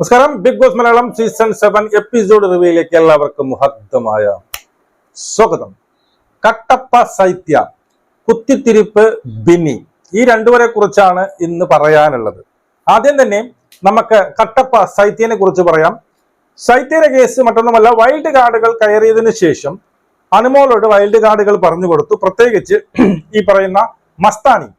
നമസ്കാരം. Big Boss Malayalam season seven episode റിവ്യൂയിലേക്ക് എല്ലാവർക്കും മഹത്തമായ സ്വാഗതം. കട്ടപ്പ സൈത്യ കുത്തിത്തിരിപ്പ് ബിനി ഈ രണ്ടുപേരെ കുറിച്ചാണ് ഇന്ന് പറയാനുള്ളത്. ആദ്യം തന്നെ നമുക്ക് കട്ടപ്പ സൈത്യനെ കുറിച്ച് പറയാം. സൈത്യയുടെ കേസ് മറ്റൊന്നുമല്ല വൈൽഡ് കാർഡുകൾ കയറിയതിനു ശേഷം അനുമോളോട് വൈൽഡ് കാർഡുകൾ പറഞ്ഞു കൊടുത്തു. പ്രത്യേകിച്ച് ഈ പറയുന്ന മസ്താനി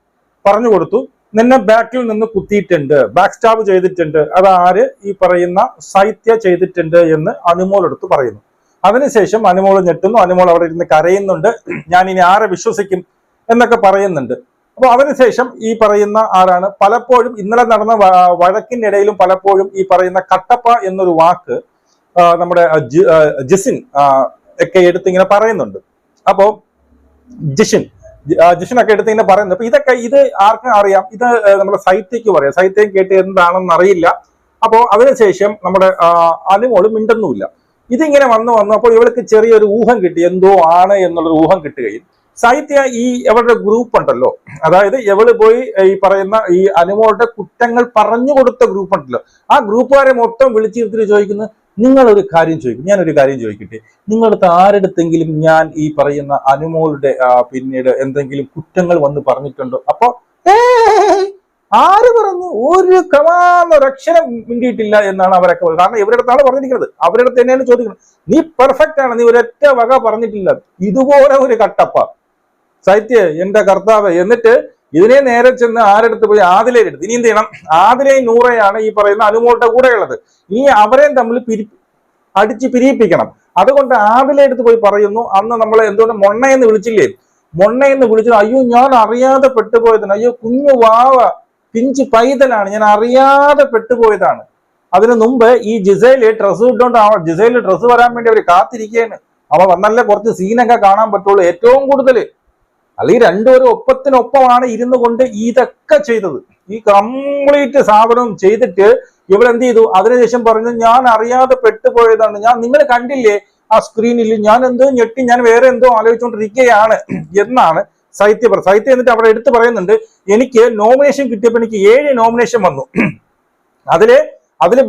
പറഞ്ഞു കൊടുത്തു. നിന്നെ ബാക്കിൽ നിന്ന് കുത്തിയിട്ടുണ്ട്. ബാക്ക് സ്റ്റാബ് ചെയ്തിട്ടുണ്ട്. അത് ആര്? ഈ പറയുന്ന സൈത്യ ചെയ്തിട്ടുണ്ട് എന്ന് അനുമോൾ എടുത്ത് പറയുന്നു. അതിനുശേഷം അനുമോൾ ഞെട്ടുന്നു. അനുമോൾ അവിടെ ഇരുന്ന് കരയുന്നുണ്ട്. ഞാൻ ഇനി ആരെ വിശ്വസിക്കും എന്നൊക്കെ പറയുന്നുണ്ട്. അപ്പോൾ അതിനുശേഷം ഈ പറയുന്ന ആരാണ്? പലപ്പോഴും ഇന്നലെ നടന്ന വഴക്കിനിടയിലും പലപ്പോഴും ഈ പറയുന്ന കട്ടപ്പ എന്നൊരു വാക്ക് നമ്മുടെ ജിസിൻ ഒക്കെ എടുത്തിങ്ങനെ പറയുന്നുണ്ട്. അപ്പോ ജിഷിൻ ജിഷിനൊക്കെ എടുത്ത് ഇങ്ങനെ പറയുന്നത് അപ്പൊ ഇതൊക്കെ ഇത് ആർക്കും അറിയാം. ഇത് നമ്മുടെ സൈത്യക്ക് പറയാം. സൈത്യം കേട്ട് എന്താണെന്ന് അറിയില്ല. അപ്പോ അതിനുശേഷം നമ്മുടെ അനുമോൾ മിണ്ടുന്നുമില്ല. ഇതിങ്ങനെ വന്നു വന്നു അപ്പോൾ ഇവൾക്ക് ചെറിയൊരു ഊഹം കിട്ടി. എന്തോ ആണ് എന്നുള്ളൊരു ഊഹം കിട്ടുകയും. സാഹിത്യ ഈ അവരുടെ ഗ്രൂപ്പ് ഉണ്ടല്ലോ. അതായത് എവൾ പോയി ഈ പറയുന്ന ഈ അനുമോളുടെ കുറ്റങ്ങൾ പറഞ്ഞു കൊടുത്ത ഗ്രൂപ്പ് ഉണ്ടല്ലോ. ആ ഗ്രൂപ്പുകാരെ മൊത്തം വിളിച്ചിരുത്തിട്ട് ചോദിക്കുന്നു നിങ്ങൾ ഒരു കാര്യം ചോദിക്കും. ഞാൻ ഒരു കാര്യം ചോദിക്കട്ടെ. നിങ്ങളടുത്ത് ആരെടുത്തെങ്കിലും ഞാൻ ഈ പറയുന്ന അനുമോളുടെ പിന്നീട് എന്തെങ്കിലും കുറ്റങ്ങൾ വന്ന് പറഞ്ഞിട്ടുണ്ടോ? അപ്പൊ ആര് പറഞ്ഞു? ഒരു കമാന്നൊരക്ഷരം മിണ്ടിയിട്ടില്ല എന്നാണ് അവരൊക്കെ. കാരണം ഇവരുടെ അടുത്താണ് പറഞ്ഞിരിക്കുന്നത്. അവരുടെ അടുത്ത് തന്നെയാണ് ചോദിക്കുന്നത്. നീ പെർഫെക്റ്റ് ആണ്. നീ ഒരൊറ്റ വക പറഞ്ഞിട്ടില്ല. ഇതുപോലെ ഒരു കട്ടപ്പ. സൈത്യ എന്റെ കർത്താവ് എന്നിട്ട് ഇതിനെ നേരെ ചെന്ന് ആരെടുത്ത് പോയി? ആദിലേ എടുത്ത്. ഇനി എന്ത് ചെയ്യണം? ആദിലേയും നൂറയാണ് ഈ പറയുന്ന അനുമോളുടെ കൂടെയുള്ളത് ഇനി അവരെയും തമ്മിൽ പിരി അടിച്ച് പിരിയിപ്പിക്കണം. അതുകൊണ്ട് ആദിലെ എടുത്ത് പോയി പറയുന്നു. അന്ന് നമ്മൾ എന്തുകൊണ്ട്? മൊണ്ണയെന്ന് വിളിച്ചില്ലേ? മൊണ്ണയെന്ന് വിളിച്ചത് അയ്യോ ഞാൻ അറിയാതെ പെട്ടുപോയതാണ്. അയ്യോ കുഞ്ഞു വാവ പിഞ്ച് പൈതലാണ്. ഞാൻ അറിയാതെ പെട്ടുപോയതാണ്. അതിനു മുമ്പ് ഈ ജിസയിൽ ഡ്രസ്സ് ഇട്ടുകൊണ്ട് അവ ജിസയിൽ ഡ്രസ്സ് വരാൻ വേണ്ടി അവർ കാത്തിരിക്കുകയാണ് അവ വന്നല്ലേ കുറച്ച് സീനൊക്കെ കാണാൻ പറ്റുള്ളൂ. ഏറ്റവും കൂടുതൽ അല്ലെങ്കിൽ രണ്ടുപേരും ഒപ്പത്തിനൊപ്പമാണ് ഇരുന്നു കൊണ്ട് ഇതൊക്കെ ചെയ്തത്. ഈ കംപ്ലീറ്റ് സ്ഥാപനം ചെയ്തിട്ട് ഇവരെന്ത് ചെയ്തു? അതിനുശേഷം പറഞ്ഞു ഞാൻ അറിയാതെ പെട്ടുപോയതാണ്. ഞാൻ നിങ്ങൾ കണ്ടില്ലേ ആ സ്ക്രീനിൽ ഞാൻ എന്തോ ഞെട്ടി ഞാൻ വേറെ എന്തോ ആലോചിച്ചുകൊണ്ടിരിക്കുകയാണ് എന്നാണ് സാഹിത്യ പറ- സാഹിത്യം എന്നിട്ട് അവിടെ എടുത്തു പറയുന്നുണ്ട് എനിക്ക് നോമിനേഷൻ കിട്ടിയപ്പോൾ എനിക്ക് ഏഴ് നോമിനേഷൻ വന്നു. അതിൽ അതിൽ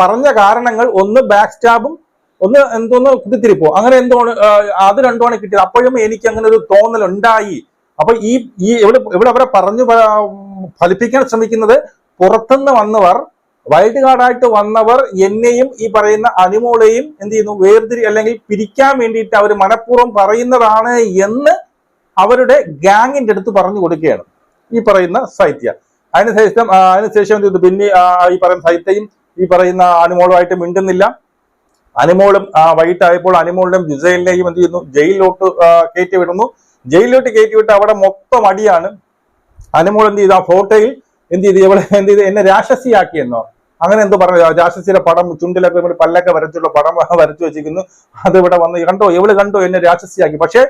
പറഞ്ഞ കാരണങ്ങൾ ഒന്ന് ബാക്ക് സ്റ്റാബും ഒന്ന് എന്തോന്ന് കുത്തിത്തിരിപ്പോ. അങ്ങനെ എന്തോ അത് രണ്ടുമാണ് കിട്ടിയത്. അപ്പോഴും എനിക്ക് അങ്ങനെ ഒരു തോന്നൽ ഉണ്ടായി അപ്പൊ ഈ ഈ ഇവിടെ ഇവിടെ അവരെ പറഞ്ഞു ഫലിപ്പിക്കാൻ ശ്രമിക്കുന്നത് പുറത്തുനിന്ന് വന്നവർ വൈൽഡ് കാർഡായിട്ട് വന്നവർ എന്നെയും ഈ പറയുന്ന അനുമോളെയും എന്ത് ചെയ്യുന്നു വേർതിരി അല്ലെങ്കിൽ പിരിക്കാൻ വേണ്ടിയിട്ട് അവർ മനഃപൂർവം പറയുന്നതാണ് എന്ന് അവരുടെ ഗാങ്ങിന്റെ അടുത്ത് പറഞ്ഞു കൊടുക്കുകയാണ് ഈ പറയുന്ന സാഹിത്യ. അതിനുശേഷം അതിനുശേഷം എന്ത് പിന്നെ ഈ പറയുന്ന സാഹിത്യയും ഈ പറയുന്ന അനുമോളുമായിട്ട് മിണ്ടുന്നില്ല. അനുമോളും ആ, വൈകിട്ടായപ്പോൾ അനുമോളുടെയും ജുസൈലിനെയും എന്ത് ചെയ്യുന്നു? ജയിലിലോട്ട് കയറ്റി വിടുന്നു ജയിലിലോട്ട് കയറ്റി വിട്ട് അവിടെ മൊത്തം അടിയാണ്. അനുമോൾ എന്ത് ചെയ്തു? ആ ഫോട്ടോയിൽ എന്ത് ചെയ്തു? ഇവളെ എന്ത് ചെയ്തു? എന്നെ രാക്ഷസിയാക്കിയെന്നോ അങ്ങനെ എന്തോ പറഞ്ഞു. രാക്ഷസിയുടെ പടം ചുണ്ടിലൊക്കെ ഇവിടെ പല്ലൊക്കെ വരച്ചുള്ള പടം വരച്ചു വെച്ചിരിക്കുന്നു. അത് ഇവിടെ വന്ന് കണ്ടോ? എവിടെ കണ്ടോ? എന്നെ രാക്ഷസിയാക്കി. പക്ഷേ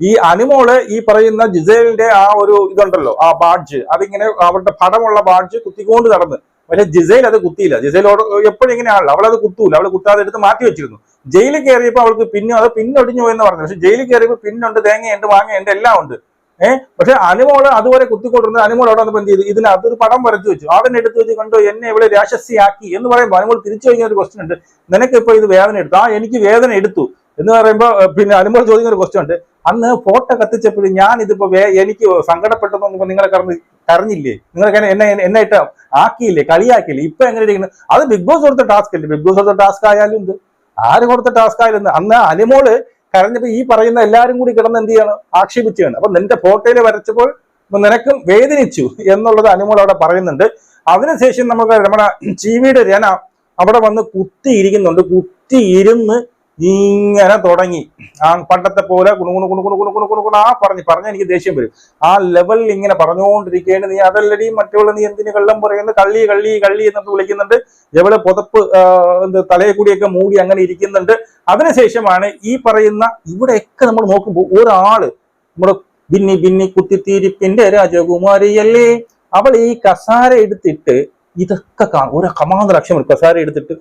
ഈ അനുമോൾ ഈ പറയുന്ന ജിസേലിന്റെ ആ ഒരു ഇതുണ്ടല്ലോ ആ ബാഡ്ജ് അതിങ്ങനെ അവരുടെ പടമുള്ള ബാഡ്ജ് കുത്തിക്കൊണ്ട് നടന്ന് പക്ഷെ ജിസൈൽ അത് കുത്തിയില്ല. ജിസൈലോട് എപ്പോഴും ഇങ്ങനെയാണല്ലോ. അത് കുത്തൂല. അവൾ കുത്താതെ എടുത്ത് മാറ്റി വെച്ചിരുന്നു. ജയിലിൽ കയറിയപ്പോൾ അവൾക്ക് പിന്നെ അത് പിന്നൊടിഞ്ഞു പോയെന്ന് പറഞ്ഞു. പക്ഷെ ജയിലിൽ കയറിയപ്പോൾ പിന്നുണ്ട് തേങ്ങയുണ്ട് വാങ്ങയുണ്ട് എല്ലാം ഉണ്ട്. ഏഹ് പക്ഷെ അനുമോൾ അതുപോലെ കുത്തിക്കൊണ്ടിരുന്നത് അനുമോൾ അവിടെ വന്നപ്പോൾ എന്ത് ചെയ്തു? ഇതിനകത്ത് ഒരു പടം വരച്ചു വെച്ചു. അതിനെ എടുത്തു വെച്ച് കണ്ടോ എന്നെ ഇവിടെ രാക്ഷസിയാക്കി എന്ന് പറയുമ്പോൾ അനുമോൾ തിരിച്ചു കഴിഞ്ഞ ഒരു ക്വസ്റ്റ്യൻ ഉണ്ട്. നിനക്ക് ഇപ്പൊ ഇത് വേദന എടുത്തു? ആ എനിക്ക് വേദന എടുത്തു. എന്ന് പറയുമ്പോൾ പിന്നെ അനുമോൾ ചോദിക്കുന്ന ഒരു ക്വസ്റ്റ്യൻ ഉണ്ട്. അന്ന് ഫോട്ടോ കത്തിച്ചപ്പോഴും ഞാൻ ഇതിപ്പോ എനിക്ക് സങ്കടപ്പെട്ടെന്നൊന്നും നിങ്ങളെ കറന്ന് കരഞ്ഞില്ലേ? നിങ്ങൾക്ക് എന്നെ എന്നെ ഇട്ട് ആക്കിയില്ലേ കളിയാക്കിയില്ലേ? ഇപ്പൊ എങ്ങനെ ഇരിക്കുന്നത് അത് ബിഗ് ബോസ് കൊടുത്ത ടാസ്ക് അല്ലേ? ബിഗ് ബോസ് കൊടുത്ത ടാസ്ക് ആയാലും എന്ത്? ആര് കൊടുത്ത ടാസ്ക് ആയാലും? അന്ന് അനിമോൾ കരഞ്ഞപ്പോ ഈ പറയുന്ന എല്ലാരും കൂടി കിടന്ന് എന്ത് ചെയ്യണം? ആക്ഷേപിച്ചാണ് അപ്പൊ നിന്റെ ഫോട്ടോയിൽ വരച്ചപ്പോൾ നിനക്കും വേദനിച്ചു എന്നുള്ളത് അനിമോൾ അവിടെ പറയുന്നുണ്ട്. അതിനുശേഷം നമുക്ക് നമ്മുടെ ചീവിയുടെ രന അവിടെ വന്ന് കുത്തി ഇരിക്കുന്നുണ്ട് കുത്തി ഇരുന്ന് ഇങ്ങനെ തുടങ്ങി. ആ പണ്ടത്തെ പോലെ കുണുകുണു കുണുകുണു കുണുകുണു കുണുകുണ ആ പറഞ്ഞ് പറഞ്ഞാൽ എനിക്ക് ദേഷ്യം വരും. ആ ലെവലിൽ ഇങ്ങനെ പറഞ്ഞുകൊണ്ടിരിക്കുകയാണ് നീ അതല്ലടി മറ്റുള്ള നീ എന്തിനു കള്ളം പറയുന്നത് കള്ളി കള്ളി കള്ളി എന്നൊക്കെ വിളിക്കുന്നുണ്ട്. എവിടെ പുതപ്പ് എന്ത് തലയെ കൂടിയൊക്കെ മൂടി അങ്ങനെ ഇരിക്കുന്നുണ്ട്. അതിനുശേഷമാണ് ഈ പറയുന്ന ഇവിടെയൊക്കെ നമ്മൾ നോക്കുമ്പോൾ ഒരാൾ നമ്മുടെ ബിന്നി ബിന്നി കുത്തിത്തീരിപ്പിന്റെ രാജകുമാരിയല്ലേ? അവൾ ഈ കസാര എടുത്തിട്ട് ഇതൊക്കെ ഒരു കമാന്ത ലക്ഷ്യം കസാര എടുത്തിട്ട്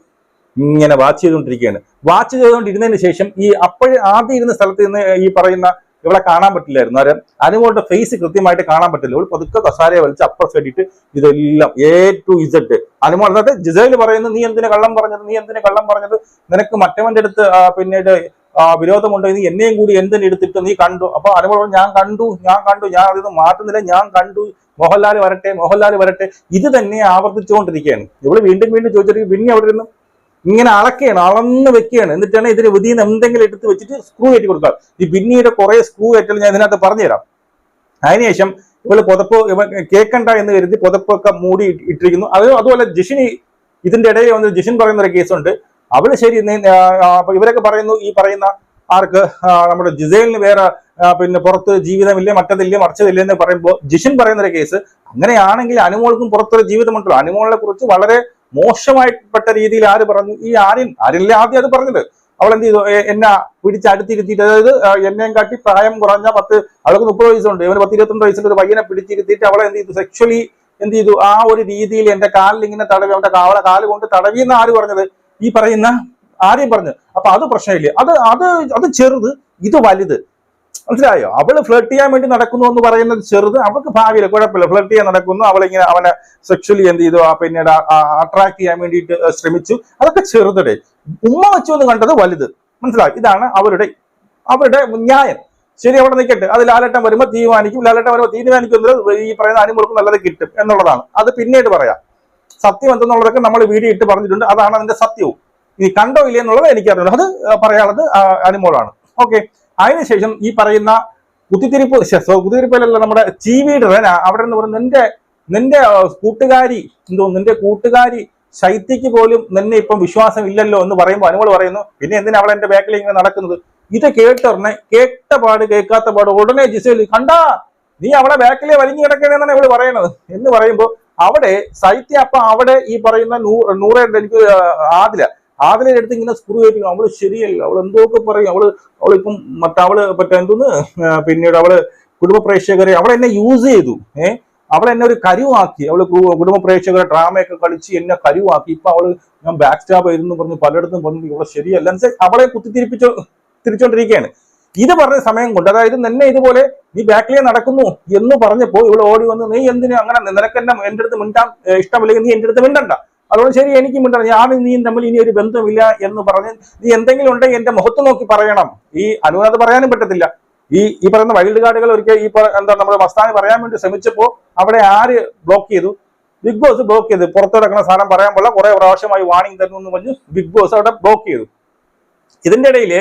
ഇങ്ങനെ വാച്ച് ചെയ്തുകൊണ്ടിരിക്കുകയാണ്. വാച്ച് ചെയ്തുകൊണ്ടിരുന്നതിന് ശേഷം ഈ അപ്പോഴേ ആദ്യം ഇരുന്ന സ്ഥലത്ത് നിന്ന് ഈ പറയുന്ന ഇവിടെ കാണാൻ പറ്റില്ലായിരുന്നു. ആരും അനുമോളുടെ ഫേസ് കൃത്യമായിട്ട് കാണാൻ പറ്റില്ല. ഒരു പതുക്കെ കസാരയെ വലിച്ച് അപ്പുറം വേണ്ടിയിട്ട് ഇതെല്ലാം എ ടു ഇസഡ് അനുമോൾ എന്നിട്ട് ജിസേൽ പറയുന്നു നീ എന്തിനു കള്ളം പറഞ്ഞത്? നീ എന്തിനു കള്ളം പറഞ്ഞത്? നിനക്ക് മറ്റവന്റെ അടുത്ത് പിന്നീട് വിരോധമുണ്ട്? നീ എന്നെയും കൂടി എന്തിനു എടുത്തിട്ട് നീ കണ്ടു? അപ്പൊ അനുമോൾ ഞാൻ കണ്ടു ഞാൻ കണ്ടു ഞാൻ അതിന് മാറ്റുന്നില്ല ഞാൻ കണ്ടു. മോഹൻലാൽ വരട്ടെ മോഹൻലാൽ വരട്ടെ. ഇത് തന്നെ ആവർത്തിച്ചുകൊണ്ടിരിക്കുകയാണ്. ഇവൾ വീണ്ടും വീണ്ടും ചോദിച്ചിട്ട് പിന്നെ അവിടെ ഇരുന്ന്? ഇങ്ങനെ അളക്കുകയാണ് അളന്ന് വെക്കുകയാണ്. എന്നിട്ടാണ് ഇതിന് വിധിയിൽ എന്തെങ്കിലും എടുത്ത് വെച്ചിട്ട് സ്ക്രൂ കയറ്റി കൊടുക്കുക. ഈ പിന്നീട് കുറേ സ്ക്രൂ കയറ്റൽ ഞാൻ ഇതിനകത്ത് പറഞ്ഞുതരാം. അതിനുശേഷം ഇവൾ പുതപ്പ് ഇവ കേൾക്കണ്ട എന്ന് കരുതി പുതപ്പൊക്കെ മൂടി ഇട്ടിരിക്കുന്നു. അത് അതുപോലെ ജിഷിനി ഇതിന്റെ ഇടയിൽ വന്ന് ജിഷിൻ പറയുന്ന ഒരു കേസുണ്ട്. അവൾ ശരി ഇവരൊക്കെ പറയുന്നു ഈ പറയുന്ന ആർക്ക് നമ്മുടെ ജിസേലിന് വേറെ പിന്നെ പുറത്ത് ജീവിതമില്ല മറ്റതില്ല മറിച്ചതില്ല എന്ന് പറയുമ്പോൾ ജിഷിൻ പറയുന്ന ഒരു കേസ് അങ്ങനെയാണെങ്കിൽ അനുമോൾക്കും പുറത്തൊരു ജീവിതമുണ്ടല്ലോ. അനുമോളിനെ കുറിച്ച് വളരെ മോശമായിപ്പെട്ട രീതിയിൽ ആര് പറഞ്ഞു? ഈ ആര്യൻ. ആര്യനല്ലേ ആദ്യം അത് പറഞ്ഞത്. അവൾ എന്ത് ചെയ്തു എന്നെ പിടിച്ചടുത്തിരുത്തിയിട്ട് അതായത് എന്നെയും കാട്ടി പ്രായം കുറഞ്ഞ പത്ത് അവൾക്ക് മുപ്പത് വയസ്സുണ്ട്. ഇവന് പത്ത് ഇരുപത്തിരണ്ട് വയസ്സിൽ ഒരു പയ്യനെ പിടിച്ചിരുത്തിയിട്ട് അവളെ എന്ത് ചെയ്തു? സെക്ഷലി എന്ത് ചെയ്തു? ആ ഒരു രീതിയിൽ എന്റെ കാലിൽ ഇങ്ങനെ തടവി അവന്റെ അവളെ കാൽ കൊണ്ട് തടവി എന്ന് ആര് പറഞ്ഞത്? ഈ പറയുന്ന ആര്യം പറഞ്ഞു അപ്പൊ അത് പ്രശ്നമില്ല. അത് അത് അത് ചെറുത്. ഇത് വലുത്. മനസ്സിലായോ? അവൾ ഫ്ലർട്ട് ചെയ്യാൻ വേണ്ടി നടക്കുന്നു എന്ന് പറയുന്നത് ചെറുത് അവൾക്ക് ഭാവിയില്ല കുഴപ്പമില്ല. ഫ്ലർട്ട് ചെയ്യാൻ നടക്കുന്നു അവളിങ്ങനെ അവനെ സെക്ഷലി എന്ത് ചെയ്തു പിന്നീട് അട്രാക്ട് ചെയ്യാൻ വേണ്ടിയിട്ട് ശ്രമിച്ചു. അതൊക്കെ ചെറുതടെ ഉമ്മ വെച്ചു എന്ന് കണ്ടത് വലുത്. മനസ്സിലായി? ഇതാണ് അവരുടെ അവരുടെ ന്യായം. ശരി അവിടെ നിൽക്കട്ടെ അത് ലാലട്ടം വരുമ്പോൾ തീരുമാനിക്കും ലാലട്ടം വരുമ്പോൾ തീരുമാനിക്കുന്നത് ഈ പറയുന്ന അനുമോൾക്ക് നല്ലത് കിട്ടും എന്നുള്ളതാണ്. അത് പിന്നീട് പറയാം. സത്യം എന്തെന്നുള്ളതൊക്കെ നമ്മൾ വീഡിയോ ഇട്ട് പറഞ്ഞിട്ടുണ്ട്. അതാണ് അതിന്റെ സത്യവും. ഇനി കണ്ടോ ഇല്ലേ എന്നുള്ളത് എനിക്കറിയുള്ളൂ അത് പറയാനുള്ളത് അനുമോളാണ്. ഓക്കെ. അതിനുശേഷം ഈ പറയുന്ന കുത്തിത്തിരിപ്പ് കുത്തിത്തിരിപ്പിലല്ല നമ്മുടെ ചീവീട് റെന അവിടെ നിന്ന് പറയുന്നത് നിന്റെ നിന്റെ കൂട്ടുകാരി എന്തോ നിന്റെ കൂട്ടുകാരി ശൈത്യക്ക് പോലും നിന്നെ ഇപ്പം വിശ്വാസം ഇല്ലല്ലോ എന്ന് പറയുമ്പോൾ അനുമോൾ പറയുന്നു പിന്നെ എന്തിനാ അവൾ എന്റെ ബാക്കിൽ ഇങ്ങനെ നടക്കുന്നത്? ഇത് കേട്ടറിനെ കേട്ട പാട് കേൾക്കാത്ത പാട് ഉടനെ ജിസേൽ കണ്ടാ നീ അവളെ ബാക്കിലെ വലിഞ്ഞു കിടക്കണേന്നാണ് ഇവൾ പറയണത്. എന്ന് പറയുമ്പോൾ അവിടെ ശൈത്യ അപ്പൊ അവിടെ ഈ പറയുന്ന നൂ നൂറേ എനിക്ക് ആദില എടുത്ത് ഇങ്ങനെ സ്ക്രൂ കയറ്റിക്കണം അവൾ ശരിയല്ല. അവൾ എന്തൊക്കെ പറയും. അവൾ അവളിപ്പം മറ്റവൾ മറ്റേ എന്തോന്ന്? പിന്നീട് അവൾ കുടുംബ പ്രേക്ഷകരെ അവൾ എന്നെ യൂസ് ചെയ്തു. ഏഹ് അവൾ എന്നെ ഒരു കരുവാക്കി. അവൾ കുടുംബ പ്രേക്ഷകരെ ഡ്രാമയൊക്കെ കളിച്ച് എന്നെ കരുവാക്കി. ഇപ്പൊ അവൾ ഞാൻ ബാക്ക് സ്റ്റാബ് ആയിരുന്നു പറഞ്ഞു പലയിടത്തും പറഞ്ഞു ഇവിടെ ശരിയല്ല. അവളെ കുത്തിത്തിരിപ്പിച്ചോ തിരിച്ചോണ്ടിരിക്കുകയാണ് ഇത് പറഞ്ഞ സമയം കൊണ്ട് അതായത് നിന്നെ ഇതുപോലെ നീ ബാക്കിലേ നടക്കുന്നു എന്ന് പറഞ്ഞപ്പോ ഇവിടെ ഓടി വന്ന് നീ എന്തിനു അങ്ങനെ നിനക്ക് എന്നെ എന്റെ അടുത്ത് മിണ്ടാൻ ഇഷ്ടമില്ലെങ്കിൽ നീ എന്റെ അടുത്ത് മിണ്ടണ്ട. അതുകൊണ്ട് ശരി എനിക്ക് മിണ്ടണം ഞാനും നീയും തമ്മിൽ ഇനി ഒരു ബന്ധമില്ല എന്ന് പറഞ്ഞ് നീ എന്തെങ്കിലും ഉണ്ടെങ്കിൽ എന്റെ മുഖത്ത് നോക്കി പറയണം. ഈ അനുവാദം പറയാനും പറ്റത്തില്ല. ഈ ഈ പറയുന്ന വൈൽഡ് കാർഡുകൾ ഒരിക്കൽ ഈ എന്താ നമ്മുടെ മസ്താനി പറയാൻ വേണ്ടി ശ്രമിച്ചപ്പോൾ അവിടെ ആര് ബ്ലോക്ക് ചെയ്തു? ബിഗ് ബോസ് ബ്ലോക്ക് ചെയ്തു. പുറത്തു കിടക്കുന്ന സാധനം പറയാൻ പോലെ കുറെ പ്രാവശ്യമായി വാണിംഗ് തരുന്നു എന്ന് പറഞ്ഞ് ബിഗ് ബോസ് അവിടെ ബ്ലോക്ക് ചെയ്തു. ഇതിന്റെ ഇടയിൽ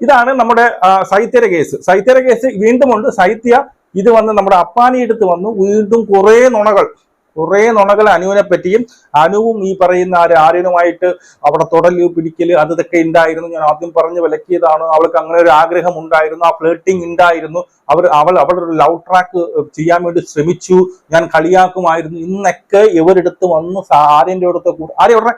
ഇതാണ് നമ്മുടെ സൈത്യര കേസ് സൈത്യര കേസ് വീണ്ടും ഉണ്ട്. സൈത്യ ഇത് വന്ന് നമ്മുടെ അപ്പാനി എടുത്ത് വന്നു. വീണ്ടും കുറേ നുണകൾ. കുറെ നുണകൾ അനുവിനെ പറ്റിയും അനുവും ഈ പറയുന്ന ആര് ആര്യനുമായിട്ട് അവിടെ തുടൽ പിടിക്കൽ ഇതൊക്കെ ഉണ്ടായിരുന്നു ഞാൻ ആദ്യം പറഞ്ഞു വിലക്കിയതാണ്. അവൾക്ക് അങ്ങനെ ഒരു ആഗ്രഹം ഉണ്ടായിരുന്നു. ആ ഫ്ലേട്ടിംഗ് ഉണ്ടായിരുന്നു അവർ അവൾ അവളുടെ ഒരു ലവ് ട്രാക്ക് ചെയ്യാൻ വേണ്ടി ശ്രമിച്ചു. ഞാൻ കളിയാക്കുമായിരുന്നു. ഇന്നൊക്കെ ഇവരെടുത്ത് വന്ന് ആര്യന്റെ അടുത്ത് ആര്യ ഉടനെ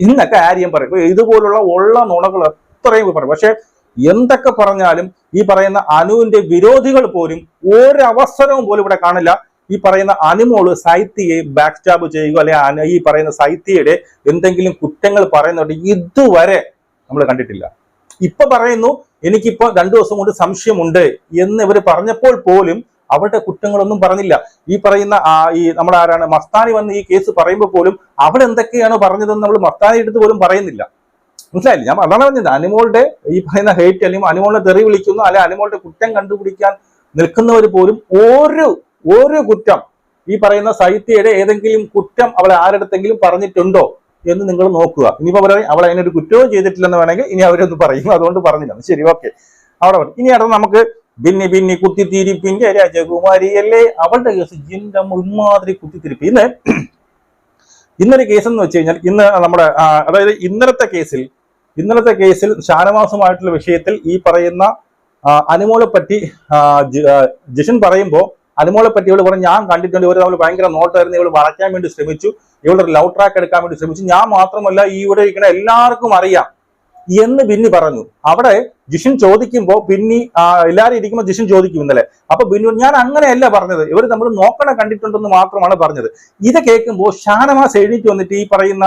ഇന്നൊക്കെ ആര്യം പറയും. ഇതുപോലുള്ള ഉള്ള നുണകൾ അത്രയും പറയും. പക്ഷെ എന്തൊക്കെ പറഞ്ഞാലും ഈ പറയുന്ന അനുവിന്റെ വിരോധികൾ പോലും ഒരവസരവും പോലും ഇവിടെ കാണില്ല. ഈ പറയുന്ന അനുമോൾ സാഹിത്യയെ ബാക്ക് സ്റ്റാബ് ചെയ്യുക അല്ലെങ്കിൽ ഈ പറയുന്ന സാഹിത്യയുടെ എന്തെങ്കിലും കുറ്റങ്ങൾ പറയുന്നുണ്ട് ഇതുവരെ നമ്മൾ കണ്ടിട്ടില്ല. ഇപ്പൊ പറയുന്നു എനിക്കിപ്പോ രണ്ടു ദിവസം കൊണ്ട് സംശയമുണ്ട് എന്ന് ഇവർ പറഞ്ഞപ്പോൾ പോലും അവരുടെ കുറ്റങ്ങളൊന്നും പറഞ്ഞില്ല. ഈ പറയുന്ന ഈ നമ്മുടെ ആരാണ് മസ്താനി വന്ന് ഈ കേസ് പറയുമ്പോൾ പോലും അവൾ എന്തൊക്കെയാണോ പറഞ്ഞതെന്ന് നമ്മൾ മസ്താനി എടുത്ത് പോലും പറയുന്നില്ല. മനസ്സിലായില്ല? ഞാൻ അതാണ് പറഞ്ഞത്. അനിമോളുടെ ഈ പറയുന്ന ഹേറ്റ് അല്ലെങ്കിൽ അനിമോളിനെ തെറി വിളിക്കുന്നു അല്ലെ അനിമോളുടെ കുറ്റം കണ്ടുപിടിക്കാൻ നിൽക്കുന്നവർ പോലും ഒരു ഒരു കുറ്റം ഈ പറയുന്ന സാഹിത്യയുടെ ഏതെങ്കിലും കുറ്റം അവൾ ആരെടുത്തെങ്കിലും പറഞ്ഞിട്ടുണ്ടോ എന്ന് നിങ്ങൾ നോക്കുക. ഇനിയിപ്പോ അവർ അവൾ അതിനൊരു കുറ്റവും ചെയ്തിട്ടില്ലെന്ന് വേണമെങ്കിൽ ഇനി അവരൊന്ന് പറയും. അതുകൊണ്ട് പറഞ്ഞില്ല. ശരി ഓക്കെ. അവിടെ. ഇനി അടുത്ത് നമുക്ക് ഭിന്നി ഭിന്നി കുത്തിത്തിരിപ്പിന്റെ രാജകുമാരിയല്ലേ? അവളുടെ കേസ് ജിന്റെ ഇമാതിരി കുത്തിത്തിരിപ്പ്. ഇന്ന് ഇന്നൊരു കേസ് എന്ന് വെച്ച് കഴിഞ്ഞാൽ ഇന്ന് നമ്മുടെ അതായത് ഇന്നലത്തെ കേസിൽ ഇന്നലത്തെ കേസിൽ ഷാനവാസുമായിട്ടുള്ള വിഷയത്തിൽ ഈ പറയുന്ന അനുമോളെ പറ്റി ജിഷൻ പറയുമ്പോൾ അനുമോളെ പറ്റി ഇവൾ പറഞ്ഞു ഞാൻ കണ്ടിട്ടുണ്ട് ഇവർ തമ്മിൽ ഭയങ്കര നോട്ടായിരുന്നു ഇവൾ വളയ്ക്കാൻ വേണ്ടി ശ്രമിച്ചു ഇവളുടെ ലവ് ട്രാക്ക് എടുക്കാൻ വേണ്ടി ശ്രമിച്ചു. ഞാൻ മാത്രമല്ല ഈ ഇവിടെ ഇരിക്കുന്ന എല്ലാവർക്കും അറിയാം. എന്ന് ബിന്നി പറഞ്ഞു. അവിടെ ജിഷിൻ ചോദിക്കുമ്പോ ബിന്നി എല്ലാരും ഇരിക്കുമ്പോൾ ജിഷിൻ ചോദിക്കും ഇന്നലെ. അപ്പൊ ബിന്നി ഞാൻ അങ്ങനെയല്ല പറഞ്ഞത് ഇവർ നമ്മൾ നോക്കണ കണ്ടിട്ടുണ്ടെന്ന് മാത്രമാണ് പറഞ്ഞത്. ഇത് കേൾക്കുമ്പോൾ ഷാനവാസ് എഴുന്നേറ്റ് വന്നിട്ട് ഈ പറയുന്ന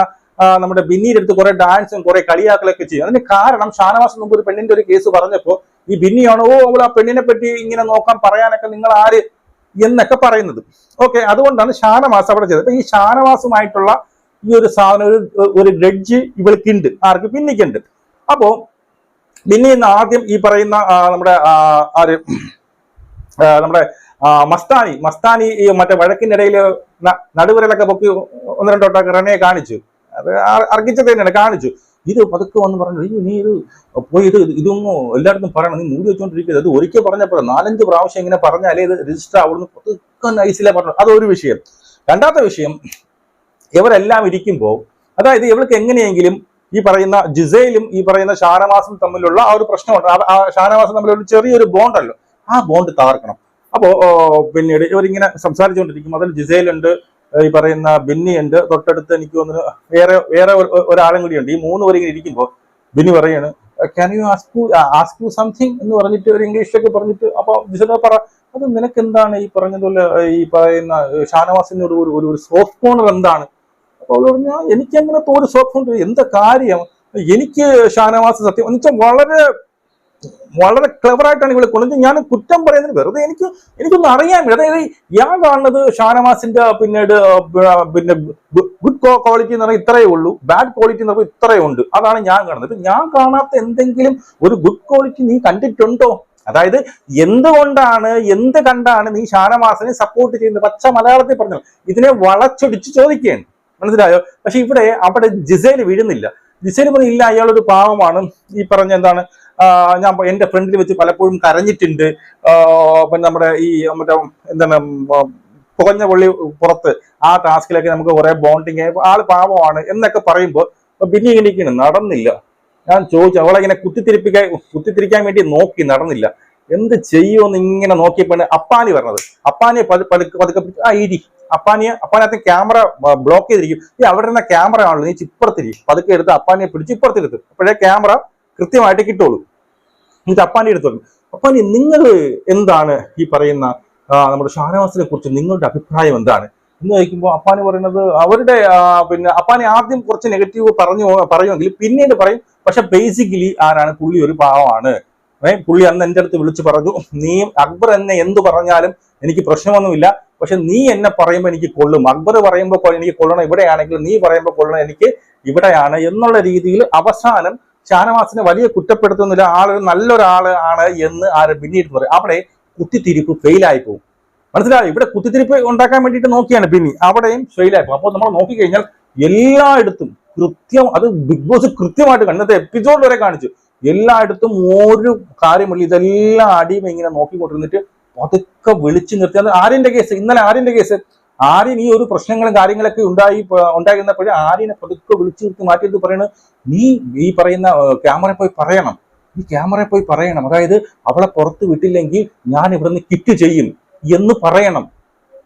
നമ്മുടെ ബിന്നിയുടെ അടുത്ത് കുറെ ഡാൻസും കുറെ കളിയാക്കലൊക്കെ ചെയ്യും. അതിന് കാരണം ഷാനവാസ് മുമ്പ് ഒരു പെണ്ണിന്റെ ഒരു കേസ് പറഞ്ഞപ്പോ ഈ ബിന്നിയാണോ ഓ അവൾ ആ പെണ്ണിനെ പറ്റി ഇങ്ങനെ നോക്കാൻ പറയാനൊക്കെ നിങ്ങൾ ആര് എന്നൊക്കെ പറയുന്നത്. ഓക്കെ അതുകൊണ്ടാണ് ഷാനവാസ് അവിടെ ചെയ്തത്. അപ്പൊ ഈ ഷാനവാസുമായിട്ടുള്ള ഈ ഒരു സാധനം ഒരു ഒരു ഗ്രഡ്ജ് ഇവൾക്കുണ്ട് ആർക്ക് പിന്നിക്കുണ്ട്. അപ്പോ പിന്നെ ഇന്ന് ആദ്യം ഈ പറയുന്ന നമ്മുടെ ആര് നമ്മുടെ മസ്താനി മസ്താനി ഈ മറ്റേ വഴക്കിനിടയിൽ നടുവിരലൊക്കെ പൊക്കി ഒന്ന് രണ്ടോട്ടൊക്കെ റെനയെ കാണിച്ചു. അത് അർഹിച്ചത് തന്നെയാണ് കാണിച്ചു. ഇത് പതുക്കെ വന്ന് പറഞ്ഞു "ഈ നീ ഇത് പോയി ഇത് ഇതൊന്നും എല്ലായിടത്തും പറയണം നീ മൂടി വെച്ചുകൊണ്ടിരിക്കരുത് അത് ഒരിക്കൽ പറഞ്ഞപ്പോൾ നാലഞ്ച് പ്രാവശ്യം ഇങ്ങനെ പറഞ്ഞാലേ ഇത് രജിസ്റ്റർ ആവുള്ളൂ പതുക്കെ നൈസിലെ പറഞ്ഞു. അതൊരു വിഷയം. രണ്ടാമത്തെ വിഷയം ഇവരെല്ലാം ഇരിക്കുമ്പോൾ അതായത് ഇവൾക്ക് എങ്ങനെയെങ്കിലും ഈ പറയുന്ന ജിസയിലും ഈ പറയുന്ന ഷാനവാസും തമ്മിലുള്ള ആ ഒരു പ്രശ്നമുണ്ട്. ആ- ഷാനവാസം തമ്മിലുള്ള ചെറിയൊരു ബോണ്ടല്ലോ ആ ബോണ്ട് തകർക്കണം. അപ്പോ ഓ, പിന്നീട് ഇവരിങ്ങനെ സംസാരിച്ചുകൊണ്ടിരിക്കും. അതിൽ ജിസയിലുണ്ട് ഈ പറയുന്ന ബിന്നി ഉണ്ട്. തൊട്ടടുത്ത് എനിക്ക് തോന്നുന്നു വേറെ വേറെ ഒരാളും ഒരാളും കൂടിയുണ്ട് ഈ മൂന്ന് പേര് ഇങ്ങനെ ഇരിക്കുമ്പോൾ ബിന്നി പറയാണ് can you ask you ask you something എന്ന് പറഞ്ഞിട്ട് ഒരു ഇംഗ്ലീഷിലൊക്കെ പറഞ്ഞിട്ട് അപ്പൊ ജിസല പറ അത് നിനക്ക് എന്താണ് ഈ പറഞ്ഞതുപോലെ ഈ പറയുന്ന ഷാനവാസിനോട് ഒരു ഒരു സോഫ്റ്റ് ഫോണർ എന്താണ്? അപ്പൊ അവൾ പറഞ്ഞാൽ "ആ, എനിക്ക് അങ്ങനത്തെ ഒരു സോഫ്റ്റ് എന്താ കാര്യം? എനിക്ക് ഷാനവാസ് സത്യം എന്നുവെച്ചാൽ വളരെ വളരെ ക്ലവറായിട്ടാണ് ഇവിടെ കൊണ്ടത് ഞാൻ കുറ്റം പറയുന്നത് വെറുതെ എനിക്ക് എനിക്കൊന്നും അറിയാൻ അതായത് ഞാൻ കാണുന്നത് ഷാനവാസിന്റെ പിന്നീട് പിന്നെ ഗുഡ് ക്വാളിറ്റി എന്ന് പറഞ്ഞാൽ ഇത്രയേ ഉള്ളൂ. ബാഡ് ക്വാളിറ്റി എന്ന് പറഞ്ഞാൽ ഇത്രയേ ഉണ്ട്. അതാണ് ഞാൻ കാണുന്നത്. ഞാൻ കാണാത്ത എന്തെങ്കിലും ഒരു ഗുഡ് ക്വാളിറ്റി നീ കണ്ടിട്ടുണ്ടോ? അതായത് എന്തുകൊണ്ടാണ് എന്ത് കണ്ടാണ് നീ ഷാനവാസിനെ സപ്പോർട്ട് ചെയ്യുന്നത്? പച്ച മലയാളത്തിൽ പറഞ്ഞു ഇതിനെ വളച്ചൊടിച്ച് ചോദിക്കുകയാണ്. മനസ്സിലായോ? പക്ഷെ ഇവിടെ അവിടെ ജിസേൽ വീഴുന്നില്ല. ജിസേൽ പറഞ്ഞില്ല അയാളൊരു പാവമാണ്. ഈ പറഞ്ഞ എന്താണ്? ഞാൻ എന്റെ ഫ്രണ്ടിൽ വെച്ച് പലപ്പോഴും കരഞ്ഞിട്ടുണ്ട്. പിന്നെ നമ്മുടെ ഈ മറ്റേ എന്താണ് പുകഞ്ഞ പുള്ളി പുറത്ത് ആ ടാസ്കിലൊക്കെ നമുക്ക് കുറെ ബോണ്ടിങ് ആൾ പാവമാണ് എന്നൊക്കെ പറയുമ്പോൾ പിന്നെ ഇങ്ങനെ നടന്നില്ല. ഞാൻ ചോദിച്ചു അവളെ ഇങ്ങനെ കുത്തിത്തിരിപ്പിക്കാൻ കുത്തിത്തിരിക്കാൻ വേണ്ടി നോക്കി നടന്നില്ല. എന്ത് ചെയ്യുമെന്ന് ഇങ്ങനെ നോക്കിയപ്പോൾ അപ്പാനി പറഞ്ഞത്. അപ്പാനിയെ പതു പതുക്കെ പതുക്കെ ആ ഇരി. അപ്പാനിയെ അപ്പാനകത്ത് ക്യാമറ ബ്ലോക്ക് ചെയ്തിരിക്കും. ഈ അവിടെ ക്യാമറ ആണല്ലോ നീ ചിപ്പുറത്തിരിക്കും പതുക്കെ എടുത്ത് അപ്പാനിയെ പിടിച്ച് ഇപ്പുറത്തെടുത്ത്. അപ്പോഴേ ക്യാമറ കൃത്യമായിട്ട് കിട്ടുള്ളൂ. എന്നിട്ട് അപ്പാനി അടുത്ത് പറഞ്ഞു അപ്പാനി നിങ്ങൾ എന്താണ് ഈ പറയുന്ന നമ്മുടെ ഷാനവാസിനെ കുറിച്ച് നിങ്ങളുടെ അഭിപ്രായം എന്താണ്? എന്ന് ചോദിക്കുമ്പോൾ അപ്പാനി പറയുന്നത് അവരുടെ പിന്നെ അപ്പാനെ ആദ്യം കുറച്ച് നെഗറ്റീവ് പറഞ്ഞു പറയുമെങ്കിൽ പിന്നീട് പറയും പക്ഷെ ബേസിക്കലി ആരാണ്? പുള്ളി ഒരു പാവമാണ്. ഏ പുള്ളി അന്ന് എന്റെ അടുത്ത് വിളിച്ചു പറഞ്ഞു നീ അക്ബർ എന്നെ എന്ത് പറഞ്ഞാലും എനിക്ക് പ്രശ്നമൊന്നുമില്ല. പക്ഷെ നീ എന്നെ പറയുമ്പോൾ എനിക്ക് കൊള്ളും. അക്ബർ പറയുമ്പോൾ എനിക്ക് കൊള്ളണം. ഇവിടെയാണെങ്കിൽ നീ പറയുമ്പോൾ കൊള്ളണം. എനിക്ക് ഇവിടെയാണ് എന്നുള്ള രീതിയിൽ അവസാനം ഷാനവാസിനെ വലിയ കുറ്റപ്പെടുത്തുന്നില്ല. ആളൊരു നല്ലൊരാൾ ആണ് എന്ന് ആര് പിന്നീട് പറയും. അവിടെ കുത്തിത്തിരിപ്പ് ഫെയിലായി പോകും. മനസ്സിലായോ? ഇവിടെ കുത്തിത്തിരിപ്പ് ഉണ്ടാക്കാൻ വേണ്ടിയിട്ട് നോക്കിയാണ് പിന്നെ അവിടെയും ഫെയിലായി പോകും. അപ്പോൾ നമ്മൾ നോക്കിക്കഴിഞ്ഞാൽ എല്ലായിടത്തും കൃത്യം അത് ബിഗ് ബോസ് കൃത്യമായിട്ട് കണ്ടത്തെ എപ്പിസോഡ് വരെ കാണിച്ചു. എല്ലായിടത്തും ഒരു കാര്യമില്ല. ഇതെല്ലാം അടിയും ഇങ്ങനെ നോക്കിക്കൊണ്ടിരുന്നിട്ട് പതുക്കെ വിളിച്ചു നിർത്തി. അത് ആര്യന്റെ കേസ് ഇന്നലെ ആര്യന്റെ കേസ് ആര്യൻ ഈ ഒരു പ്രശ്നങ്ങളും കാര്യങ്ങളൊക്കെ ഉണ്ടായി ഉണ്ടായിരുന്നപ്പോഴും ആര്യനെ പതുക്കെ വിളിച്ചു നിർത്തി മാറ്റിയിട്ട് പറയുന്നത് നീ ഈ പറയുന്ന ക്യാമറ പോയി പറയണം. ഈ ക്യാമറ പോയി പറയണം. അതായത് അവളെ പുറത്ത് വിട്ടില്ലെങ്കിൽ ഞാൻ ഇവിടുന്ന് കിറ്റ് ചെയ്യും എന്ന് പറയണം.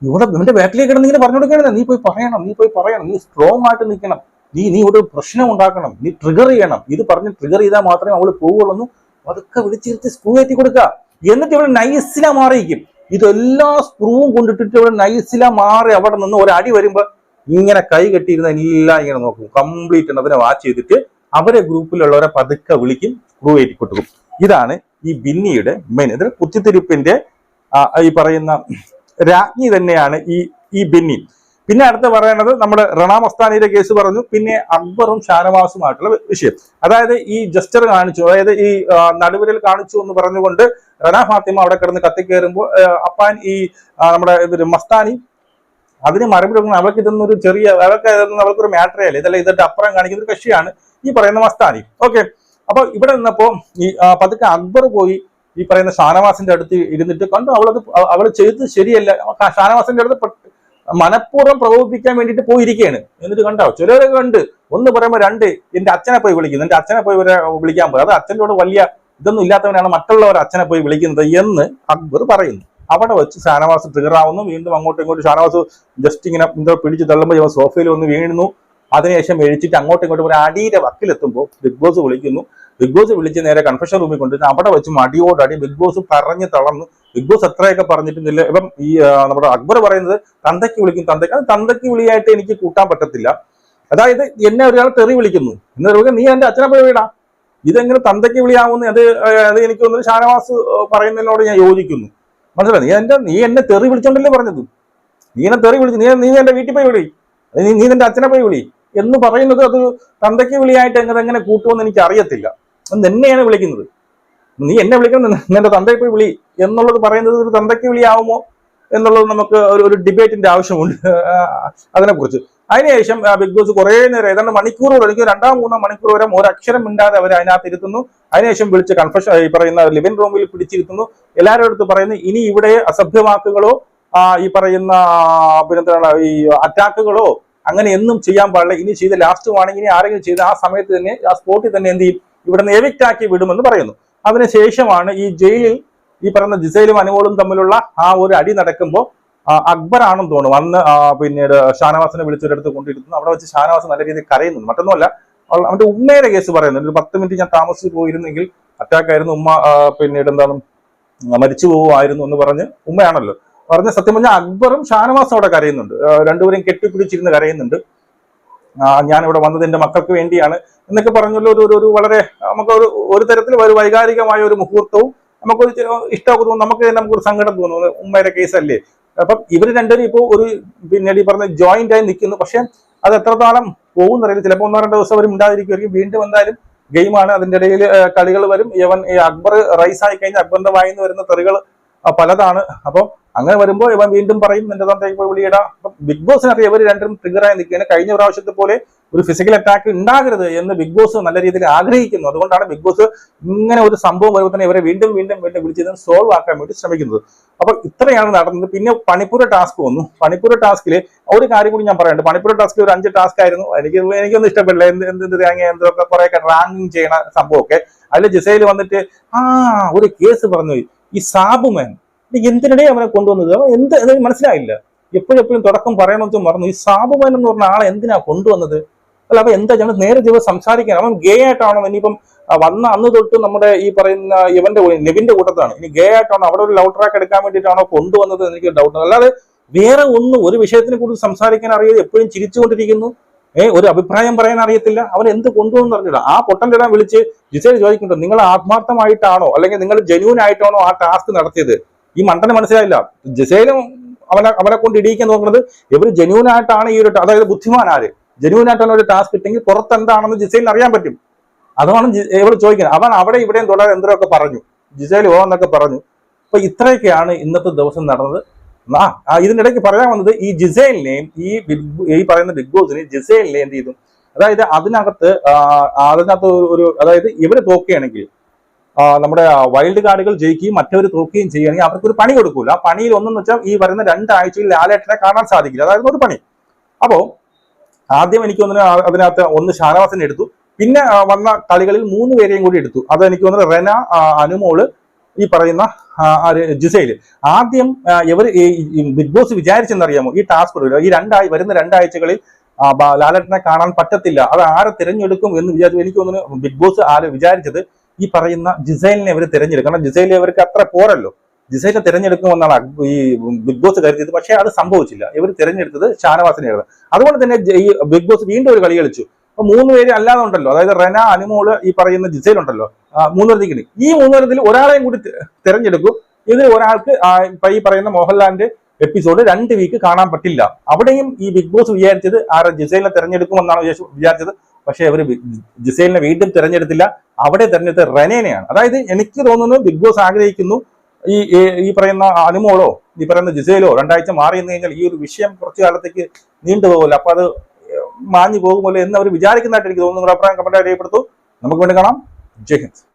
ഇവിടെ ഇവന്റെ ബാക്കിലേക്ക് കിടന്ന് ഇങ്ങനെ പറഞ്ഞു കൊടുക്കണത് നീ പോയി പറയണം നീ പോയി പറയണം. നീ സ്ട്രോങ് ആയിട്ട് നിൽക്കണം. നീ നീ ഒരു പ്രശ്നം ഉണ്ടാക്കണം. നീ ട്രിഗർ ചെയ്യണം. ഇത് പറഞ്ഞ് ട്രിഗർ ചെയ്താൽ മാത്രമേ അവൾ പോവുള്ളൂ അതൊക്കെ വിളിച്ചിരുത്തി സ്ക്രൂ കയറ്റി കൊടുക്കുക. എന്നിട്ട് ഇവിടെ നൈസിനെ മാറിയിരിക്കും. ഇതെല്ലാ സ്ക്രൂവും കൊണ്ടിട്ടിട്ട് ഇവിടെ നൈസില മാറി അവിടെ നിന്ന് ഒരു വരുമ്പോൾ വരുമ്പോ ഇങ്ങനെ കൈ കെട്ടിയിരുന്ന എല്ലാം ഇങ്ങനെ നോക്കും. കംപ്ലീറ്റ് അതിനെ വാച്ച് ചെയ്തിട്ട് അവരെ ഗ്രൂപ്പിലുള്ളവരെ പതുക്കെ വിളിക്കും സ്ക്രൂ കയറ്റി കൊടുക്കും ഇതാണ് ഈ ബിന്നിയുടെ മെയിൻ ഇതിൽ കുത്തിത്തിരിപ്പിന്റെ ഈ പറയുന്ന രാജ്ഞി തന്നെയാണ് ഈ ഈ ബിന്നി. പിന്നെ അടുത്ത് പറയുന്നത് നമ്മുടെ റണാമസ്താനിയുടെ കേസ് പറഞ്ഞു. പിന്നെ അക്ബറും ഷാനവാസുമായിട്ടുള്ള വിഷയം. അതായത് ഈ ജസ്റ്റർ കാണിച്ചു അതായത് ഈ നടുവിരൽ കാണിച്ചു എന്ന് പറഞ്ഞുകൊണ്ട് റണ ഫാത്തിമ അവിടെ കിടന്ന് കത്തിക്കയറുമ്പോൾ അപ്പാൻ ഈ നമ്മുടെ ഇവർ മസ്താനി അതിന് മറുപടി കൊടുക്കണം അവൾക്ക് ഇതൊന്നും ഒരു ചെറിയ അവൾക്ക് ഇതൊന്നും അവൾക്കൊരു മാറ്ററേ അല്ല? ഇതല്ല ഇതിന്റെ അപ്പുറം കാണിക്കുന്ന ഒരു കക്ഷിയാണ് ഈ പറയുന്ന മസ്താനി. ഓക്കെ അപ്പൊ ഇവിടെ നിന്നപ്പോ ഈ പതുക്കെ അക്ബർ പോയി ഈ പറയുന്ന ഷാനവാസിന്റെ അടുത്ത് ഇരുന്നിട്ട് കണ്ടു അവളത് അവൾ ചെയ്ത് ശരിയല്ല. ഷാനവാസിന്റെ അടുത്ത് മനഃപൂർവം പ്രകോപിപ്പിക്കാൻ വേണ്ടിയിട്ട് പോയിരിക്കുകയാണ്. എന്നിട്ട് കണ്ടോ ചിലരൊക്കെ കണ്ട് ഒന്ന് പറയുമ്പോൾ രണ്ട് എന്റെ അച്ഛനെ പോയി വിളിക്കുന്നു എന്റെ അച്ഛനെ പോയി വിളിക്കാൻ പോയി അത് അച്ഛന്റെ വലിയ ഇതൊന്നും ഇല്ലാത്തവനാണ് മറ്റുള്ളവർ അച്ഛനെ പോയി വിളിക്കുന്നത് എന്ന് അക്ബർ പറയുന്നു. അവിടെ വെച്ച് ഷാനവാസ് ട്രിഗർ ആവുന്നു. വീണ്ടും അങ്ങോട്ടും ഇങ്ങോട്ടും ഷാനവാസ് ജസ്റ്റ് ഇങ്ങനെ എന്തോ പിടിച്ച് തള്ളുമ്പോൾ ഇവൻ സോഫയിൽ വന്ന് വീഴുന്നു അതിനുശേഷം എഴിച്ചിട്ട് അങ്ങോട്ടും ഇങ്ങോട്ടും ഒരു അടിയുടെ വക്കിലെത്തുമ്പോൾ ബിഗ് ബോസ് വിളിക്കുന്നു. ബിഗ് ബോസ് വിളിച്ച് നേരെ കൺഫെഷൻ റൂമിൽ കൊണ്ടുവരുന്നു അവിടെ വെച്ച് മടിയോടടി ബിഗ് ബോസ് പറഞ്ഞ് തളർന്നു. ബിഗ് ബോസ് എത്രയൊക്കെ പറഞ്ഞിട്ടുന്നില്ല ഇപ്പം ഈ നമ്മുടെ അക്ബർ പറയുന്നത് തന്തയ്ക്ക് വിളിക്കും തന്തയ്ക്ക്. അത് തന്തയ്ക്ക് വിളിയായിട്ട് എനിക്ക് കൂട്ടാൻ പറ്റത്തില്ല. അതായത് എന്നെ ഒരാൾ തെറി വിളിക്കുന്നു. എന്ന് നീ എന്റെ അച്ഛനെ പോയി വിടാ. ഇതെങ്ങനെ തന്തയ്ക്ക് വിളിയാവുന്ന അത് അത് എനിക്ക് തോന്നുന്നു ഷാനവാസ് പറയുന്നതിനോട് ഞാൻ യോജിക്കുന്നു. മനസ്സിലായി? നീ എന്റെ നീ എന്നെ തെറി വിളിച്ചോണ്ടല്ലേ പറഞ്ഞത്? നീ എന്നെ തെറി വിളിച്ചു നീ നീ എന്റെ വീട്ടിൽ പോയി വിളി. നീ നീ നിന്റെ അച്ഛനെ പോയി വിളി. എന്ന് പറയുന്നത് അത് തന്തയ്ക്ക് വിളിയായിട്ട് എങ്ങനെ എങ്ങനെ കൂട്ടുമെന്ന് എനിക്ക് അറിയത്തില്ല. അത് നിന്നെയാണ് വിളിക്കുന്നത്. നീ എന്നെ വിളിക്കണം നിന്റെ തന്തയെ പോയി വിളി. എന്നുള്ളത് പറയുന്നത് ഒരു തന്തയ്ക്ക് വിളിയാവുമോ എന്നുള്ളത് നമുക്ക് ഒരു ഡിബേറ്റിന്റെ ആവശ്യമുണ്ട്. അതിനെക്കുറിച്ച്. അതിനുശേഷം ബിഗ് ബോസ് കുറേ നേരം ഏതാണ്ട് മണിക്കൂറുകൾ എനിക്ക് രണ്ടാം മൂന്നാം മണിക്കൂർ വരെ ഒരു അക്ഷരം മിണ്ടാതെ അവർ അതിനകത്ത് ഇരുത്തുന്നു അതിനുശേഷം വിളിച്ച് കൺഫഷൻ ഈ പറയുന്ന ലിവിംഗ് റൂമിൽ പിടിച്ചിരുത്തുന്നു. എല്ലാവരുടെ അടുത്ത് പറയുന്നു ഇനി ഇവിടെ അസഭ്യവാക്കുകളോ ഈ പറയുന്ന പിന്നെന്താണ് ഈ അറ്റാക്കുകളോ അങ്ങനെ എന്നും ചെയ്യാൻ പാടില്ല. ഇനി ചെയ്ത് ലാസ്റ്റ് വാണെങ്കിൽ ഇനി ആരെങ്കിലും ചെയ്ത് ആ സമയത്ത് തന്നെ ആ സ്പോട്ടിൽ തന്നെ എന്ത് ചെയ്യും? ഇവിടെ നിന്ന് എവിക്റ്റ് ആക്കി വിടുമെന്ന് പറയുന്നു. അതിനുശേഷമാണ് ഈ ജയിലിൽ ഈ പറയുന്ന ജിസൈലും അനുമോളും തമ്മിലുള്ള ആ ഒരു അടി നടക്കുമ്പോൾ അക്ബർ ആണെന്ന് തോന്നുന്നു. വന്ന് ആ, പിന്നീട് ഷാനവാസിനെ വിളിച്ചൊരിടത്ത് കൊണ്ടിരുന്നു അവിടെ വെച്ച് ഷാനവാസ് നല്ല രീതിയിൽ കരയുന്നുണ്ട്. മറ്റൊന്നുമല്ല അവന്റെ ഉമ്മയുടെ കേസ് പറയുന്നുണ്ട്. ഒരു പത്ത് മിനിറ്റ് ഞാൻ താമസിച്ച് പോയിരുന്നെങ്കിൽ അറ്റാക്ക് ആയിരുന്നു. ഉമ്മ പിന്നീട് എന്താണ് മരിച്ചു പോവുമായിരുന്നു എന്ന് പറഞ്ഞ് ഉമ്മയാണല്ലോ. പറഞ്ഞ സത്യം പറഞ്ഞാൽ അക്ബറും ഷാനവാസും അവിടെ കരയുന്നുണ്ട്. രണ്ടുപേരും കെട്ടിപ്പിടിച്ചിരുന്ന് കരയുന്നുണ്ട്. ഞാൻ ഇവിടെ വന്നത് എന്റെ മക്കൾക്ക് വേണ്ടിയാണ് എന്നൊക്കെ പറഞ്ഞല്ലോ ഒരു ഒരു- വളരെ നമുക്ക് ഒരു ഒരു തരത്തിൽ ഒരു വൈകാരികമായ ഒരു മുഹൂർത്തവും നമുക്കൊരു ഇഷ്ടമൊക്കെ തോന്നുന്നു നമുക്ക് തന്നെ നമുക്കൊരു സങ്കടം തോന്നുന്നു ഉമ്മയുടെ കേസല്ലേ അപ്പം ഇവർ രണ്ടുപേരും ഇപ്പോൾ ഒരു പിന്നെ ഈ പറഞ്ഞ ജോയിന്റ് ആയി നിൽക്കുന്നു. പക്ഷെ അത് എത്രത്തോളം പോകുന്നറിയില്ല. ചിലപ്പോൾ ഒന്നോ രണ്ടോ ദിവസം അവർ ഉണ്ടാതിരിക്കുമായിരിക്കും വീണ്ടും എന്തായാലും ഗെയിമാണ് അതിന്റെ ഇടയിൽ കളികൾ വരും. ഇവൻ ഈ അക്ബർ റൈസ് ആയി കഴിഞ്ഞാൽ അക്ബറിന്റെ വായിന്ന് വരുന്ന തെറികൾ പലതാണ്. അപ്പോൾ അങ്ങനെ വരുമ്പോൾ ഇവൻ വീണ്ടും പറയും നിന്റെ പോയി വിളിയിടാ. അപ്പം ബിഗ് ബോസിന് അറിയാം ഇവർ രണ്ടും ട്രിഗറായി നിൽക്കുകയാണ്. കഴിഞ്ഞ പ്രാവശ്യത്തെ പോലെ ഒരു ഫിസിക്കൽ അറ്റാക്ക് ഉണ്ടാകരുത് എന്ന് ബിഗ് ബോസ് നല്ല രീതിയിൽ ആഗ്രഹിക്കുന്നു. അതുകൊണ്ടാണ് ബിഗ് ബോസ് ഇങ്ങനെ ഒരു സംഭവം വരുമ്പോൾ തന്നെ ഇവരെ വീണ്ടും വീണ്ടും വീണ്ടും വിളിച്ചത് സോൾവ് ആക്കാൻ വേണ്ടി ശ്രമിക്കുന്നത്. അപ്പോൾ ഇത്രയാണ് നടന്നത്. പിന്നെ പണിപ്പുര ടാസ്ക് വന്നു. പണിപ്പുര ടാസ്കിൽ ഒരു കാര്യം കൂടി ഞാൻ പറയുന്നുണ്ട് പണിപ്പുര ടാസ്കിൽ ഒരു അഞ്ച് ടാസ്ക് ആയിരുന്നു. എനിക്ക് എനിക്കൊന്നും ഇഷ്ടപ്പെടില്ല. എന്ത് എന്ത് തേങ്ങ എന്തൊക്കെ കുറെ റാങ്കിങ് ചെയ്യണ സംഭവമൊക്കെ. അതിൽ ജിസയിൽ വന്നിട്ട് ആ ഒരു കേസ് പറഞ്ഞു. ഈ സാബുമേൻ എന്തിനിടെ അവനെ കൊണ്ടുവന്നത്? അവൻ എന്ത്? മനസ്സിലായില്ല. എപ്പോഴെപ്പോഴും എപ്പോഴും തുടക്കം പറയണമെന്ന് മറന്നു. ഈ സാബുമാൻ എന്ന് പറഞ്ഞ ആളെ എന്തിനാ കൊണ്ടുവന്നത്? അല്ല അപ്പൊ എന്താ ഞങ്ങൾ നേരെ ദിവസം സംസാരിക്കാൻ? അവൻ ഗേ ആയിട്ടാണോ? ഇനിയിപ്പം വന്ന അന്ന് തൊട്ട് നമ്മുടെ ഈ പറയുന്ന ഇവന്റെ കൂടെ നെവിന്റെ കൂട്ടത്താണ് ഇനി ഗേ ആയിട്ടാണോ? അവിടെ ഒരു ലവ് ട്രാക്ക് എടുക്കാൻ വേണ്ടിയിട്ടാണോ കൊണ്ടുവന്നത് എനിക്ക് ഡൗട്ട് അല്ലാതെ വേറെ ഒന്നും ഒരു വിഷയത്തിനെ കുറിച്ച് സംസാരിക്കാൻ അറിയാതെ എപ്പോഴും ചിരിച്ചുകൊണ്ടിരിക്കുന്നു. ഏ ഒരു അഭിപ്രായം പറയാൻ അറിയത്തില്ല. അവൻ എന്ത് കൊണ്ടുവന്ന് അറിഞ്ഞില്ല ആ പൊട്ടന്റെ വിളിച്ച് ജിസേൽ ചോദിക്കുന്നുണ്ട് നിങ്ങൾ ആത്മാർത്ഥമായിട്ടാണോ? അല്ലെങ്കിൽ നിങ്ങൾ ജെന്യൂൻ ആയിട്ടാണോ ആ ടാസ്ക് നടത്തിയത്? ഈ മണ്ടനെ മനസ്സിലായില്ല. ജിസേലും അവനെ അവനെ കൊണ്ട് ഇടിയിക്കാൻ നോക്കുന്നത് ഇവർ ജെന്യൂൻ ആയിട്ടാണ് ഈ ഒരു അതായത് ബുദ്ധിമാൻ ആര്? ജെന്യൂൻ ആയിട്ടാണ് ഒരു ടാസ്ക് കിട്ടിയെങ്കിൽ പുറത്ത് എന്താണെന്ന് ജിസൈലിന് അറിയാൻ പറ്റും. അതാണ് ഇവൾ ചോദിക്കുന്നത്. അവൻ അവിടെ ഇവിടെയും തുടരെ എന്തൊക്കെ പറഞ്ഞു? ജിസൈൽ ഓ എന്നൊക്കെ പറഞ്ഞു. അപ്പൊ ഇത്രയൊക്കെയാണ് ഇന്നത്തെ ദിവസം നടന്നത്. ആ ഇതിനിടയ്ക്ക് പറയാൻ വന്നത് ഈ ജിസൈലിനെയും ഈ ഈ പറയുന്ന ബിഗ് ബോസിനെയും ജിസൈലിനെ എന്ത് ചെയ്തു? അതായത് അതിനകത്ത് അതിനകത്ത് ഒരു- അതായത് ഇവർ തോക്കുകയാണെങ്കിൽ നമ്മുടെ വൈൽഡ് കാർഡുകൾ ജയിക്കുകയും മറ്റവർ തോക്കുകയും ചെയ്യുകയാണെങ്കിൽ അവർക്ക് ഒരു പണി കൊടുക്കൂല. ആ പണിയിൽ ഒന്നെന്ന് വെച്ചാൽ ഈ വരുന്ന രണ്ടാഴ്ചയിൽ ലാലേട്ടനെ കാണാൻ സാധിക്കില്ല. അതായിരുന്നു ഒരു പണി. അപ്പോ ആദ്യം എനിക്ക് തോന്നുന്നു അതിനകത്ത് ഒന്ന് ഷാനവാസിനെ എടുത്തു. പിന്നെ വന്ന കളികളിൽ മൂന്ന് പേരെയും കൂടി എടുത്തു. അത് എനിക്ക് തോന്നുന്നു റെന അനുമോൾ ഈ പറയുന്ന ജിസയിൽ ആദ്യം ഇവർ ബിഗ് ബോസ് വിചാരിച്ചെന്നറിയാമോ? ഈ ടാസ്ക് ഈ രണ്ടായി വരുന്ന രണ്ടാഴ്ചകളിൽ ലാലേട്ടനെ കാണാൻ പറ്റത്തില്ല. അത് ആരെ തിരഞ്ഞെടുക്കും എന്ന് വിചാരിച്ചു. എനിക്ക് തോന്നുന്നു ബിഗ് ബോസ് ആരെ വിചാരിച്ചത് ഈ പറയുന്ന ജിസൈലിനെ അവർ തിരഞ്ഞെടുക്കണം. ജിസൈലിനെ അവർക്ക് അത്ര പോരല്ലോ. ജിസൈലിനെ തിരഞ്ഞെടുക്കും എന്നാണ് ഈ ബിഗ് ബോസ് കരുതിയത്. പക്ഷേ അത് സംഭവിച്ചില്ല. ഇവർ തിരഞ്ഞെടുത്തത് ഷാനവാസിനെയാണ് അതുകൊണ്ട് തന്നെ ഈ ബിഗ് ബോസ് വീണ്ടും ഒരു കളി കളിച്ചു. അപ്പൊ മൂന്ന് പേര് അല്ലാതെ ഉണ്ടല്ലോ അതായത് റെന അനുമോൾ ഈ പറയുന്ന ജിസൈൽ ഉണ്ടല്ലോ. ആ, ഈ മൂന്നുപേരത്തിൽ ഒരാളെയും കൂടി തിരഞ്ഞെടുക്കും. ഇതിൽ ഒരാൾക്ക് ഈ പറയുന്ന മോഹൻലാലിന്റെ എപ്പിസോഡ് രണ്ട് വീക്ക് കാണാൻ പറ്റില്ല. അവിടെയും ഈ ബിഗ് ബോസ് വിചാരിച്ചത് ആരെ ജിസൈലിനെ തിരഞ്ഞെടുക്കുമെന്നാണ് വിചാരിച്ചത്. പക്ഷേ അവർ ജിസൈലിനെ വീണ്ടും തിരഞ്ഞെടുത്തില്ല. അവിടെ തിരഞ്ഞെടുത്ത റെനേനെയാണ്. അതായത് എനിക്ക് തോന്നുന്നു ബിഗ് ബോസ് ആഗ്രഹിക്കുന്നു ഈ- ഈ പറയുന്ന അനുമോളോ ഈ പറയുന്ന ജിസയിലോ രണ്ടാഴ്ച മാറി എന്ന് കഴിഞ്ഞാൽ ഈ ഒരു വിഷയം കുറച്ചു കാലത്തേക്ക് നീണ്ടുപോകുമല്ലോ അപ്പൊ അത് മാഞ്ഞു പോകുമല്ലോ എന്ന് അവർ വിചാരിക്കുന്നതായിട്ട് എനിക്ക് തോന്നുന്നു. നിങ്ങളുടെ അഭിപ്രായം കമന്റ് രേഖപ്പെടുത്തു. നമുക്ക് വേണ്ടി കാണാം. ജയ് ഹിന്ദ്.